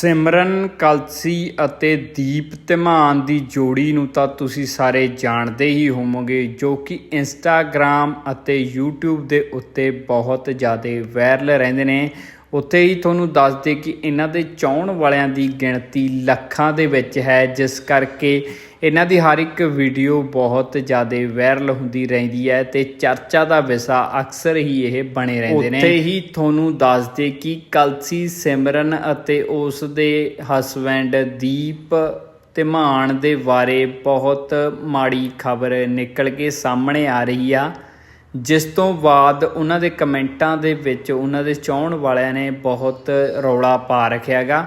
ਸਿਮਰਨ, ਕਲਸੀ ਅਤੇ ਦੀਪ ਧਮਾਨ ਦੀ ਜੋੜੀ ਨੂੰ ਤਾਂ ਤੁਸੀਂ ਸਾਰੇ ਜਾਣਦੇ ਹੀ ਹੋਵੋਗੇ, ਜੋ ਕਿ ਇੰਸਟਾਗ੍ਰam ਅਤੇ YouTube ਦੇ ਉੱਤੇ ਬਹੁਤ ਜ਼ਿਆਦਾ ਵਾਇਰਲ ਰਹਿੰਦੇ ਨੇ। ਉੱਥੇ ਹੀ ਤੁਹਾਨੂੰ ਦੱਸ ਦੇ ਕਿ ਇਹਨਾਂ ਦੇ ਚਾਹਣ ਵਾਲਿਆਂ ਦੀ ਗਿਣਤੀ ਲੱਖਾਂ ਦੇ ਵਿੱਚ ਹੈ, ਜਿਸ ਕਰਕੇ ਇਹਨਾਂ ਦੀ ਹਰ ਇੱਕ ਵੀਡੀਓ ਬਹੁਤ ਜ਼ਿਆਦਾ ਵਾਇਰਲ ਹੁੰਦੀ ਰਹਿੰਦੀ ਹੈ ਤੇ ਚਰਚਾ ਦਾ ਵਿਸ਼ਾ ਅਕਸਰ ਹੀ ਇਹ ਬਣੇ ਰਹਿੰਦੇ ਨੇ। ਉੱਥੇ ਹੀ ਤੁਹਾਨੂੰ ਦੱਸ ਦੇ ਕਿ ਕਲਸੀ ਸਿਮਰਨ ਅਤੇ ਉਸ ਦੇ ਹਸਬੈਂਡ ਦੀਪ ਧਮਾਨ ਦੇ ਬਾਰੇ ਬਹੁਤ ਮਾੜੀ ਖਬਰ ਨਿਕਲ ਕੇ ਸਾਹਮਣੇ ਆ ਰਹੀ ਆ। ਜਿਸ ਤੋਂ ਬਾਅਦ ਉਹਨਾਂ ਦੇ ਕਮੈਂਟਾਂ ਦੇ ਵਿੱਚ ਉਹਨਾਂ ਦੇ ਚਾਹਣ ਵਾਲਿਆਂ ਨੇ ਬਹੁਤ ਰੌਲਾ ਪਾ ਰੱਖਿਆਗਾ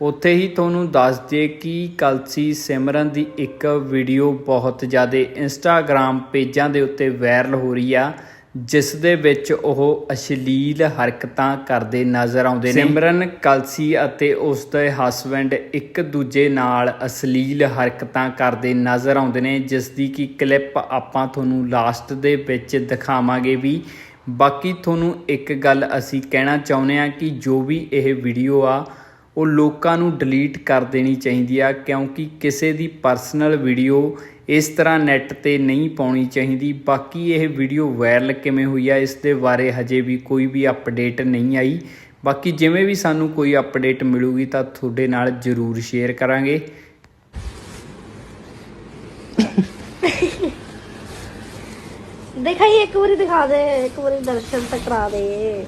ਉੱਥੇ ਹੀ ਤੁਹਾਨੂੰ ਦੱਸ ਦਈਏ ਕਿ ਕਲਸੀ ਸਿਮਰਨ ਦੀ ਇੱਕ ਵੀਡੀਓ ਬਹੁਤ ਜ਼ਿਆਦਾ ਇੰਸਟਾਗ੍ਰam ਪੇਜਾਂ ਦੇ ਉੱਤੇ ਵਾਇਰਲ ਹੋ ਰਹੀ ਆ। ਜਿਸ ਦੇ ਵਿੱਚ ਉਹ ਅਸ਼ਲੀਲ ਹਰਕਤਾਂ ਕਰਦੇ ਨਜ਼ਰ ਆਉਂਦੇ ਨੇ। ਸਿਮਰਨ ਕਲਸੀ ਅਤੇ ਉਸ ਦੇ ਹਸਬੈਂਡ ਇੱਕ ਦੂਜੇ ਨਾਲ ਅਸ਼ਲੀਲ ਹਰਕਤਾਂ ਕਰਦੇ ਨਜ਼ਰ ਆਉਂਦੇ ਨੇ ਜਿਸ ਦੀ ਕੀ ਕਲਿੱਪ ਆਪਾਂ ਤੁਹਾਨੂੰ ਲਾਸਟ ਦੇ ਵਿੱਚ ਦਿਖਾਵਾਂਗੇ ਵੀ। ਬਾਕੀ ਤੁਹਾਨੂੰ ਇੱਕ ਗੱਲ ਅਸੀਂ ਕਹਿਣਾ ਚਾਹੁੰਦੇ ਆ ਕਿ ਜੋ ਵੀ ਇਹ ਵੀਡੀਓ ਆ ਉਹ ਲੋਕਾਂ ਨੂੰ ਡਿਲੀਟ ਕਰ ਦੇਣੀ ਚਾਹੀਦੀ ਆ ਕਿਉਂਕਿ ਕਿਸੇ ਦੀ ਪਰਸਨਲ ਵੀਡੀਓ ਇਸ ਤਰ੍ਹਾਂ ਨੈੱਟ ਤੇ ਨਹੀਂ ਪਾਉਣੀ ਚਾਹੀਦੀ। ਬਾਕੀ ਇਹ ਵੀਡੀਓ ਵਾਇਰਲ ਕਿਵੇਂ ਹੋਈ ਆ, ਇਸ ਦੇ ਬਾਰੇ ਹਜੇ ਵੀ ਕੋਈ ਵੀ ਅਪਡੇਟ ਨਹੀਂ ਆਈ। ਬਾਕੀ ਜਿਵੇਂ ਵੀ ਸਾਨੂੰ ਕੋਈ ਅਪਡੇਟ ਮਿਲੂਗੀ ਤਾਂ ਤੁਹਾਡੇ ਨਾਲ ਜ਼ਰੂਰ ਸ਼ੇਅਰ ਕਰਾਂਗੇ। ਦਿਖਾਈ ਇੱਕ ਵਾਰੀ ਦਿਖਾ ਦੇ, ਇੱਕ ਵਾਰੀ ਦਰਸ਼ਨ ਤਾਂ ਕਰਾ ਦੇ।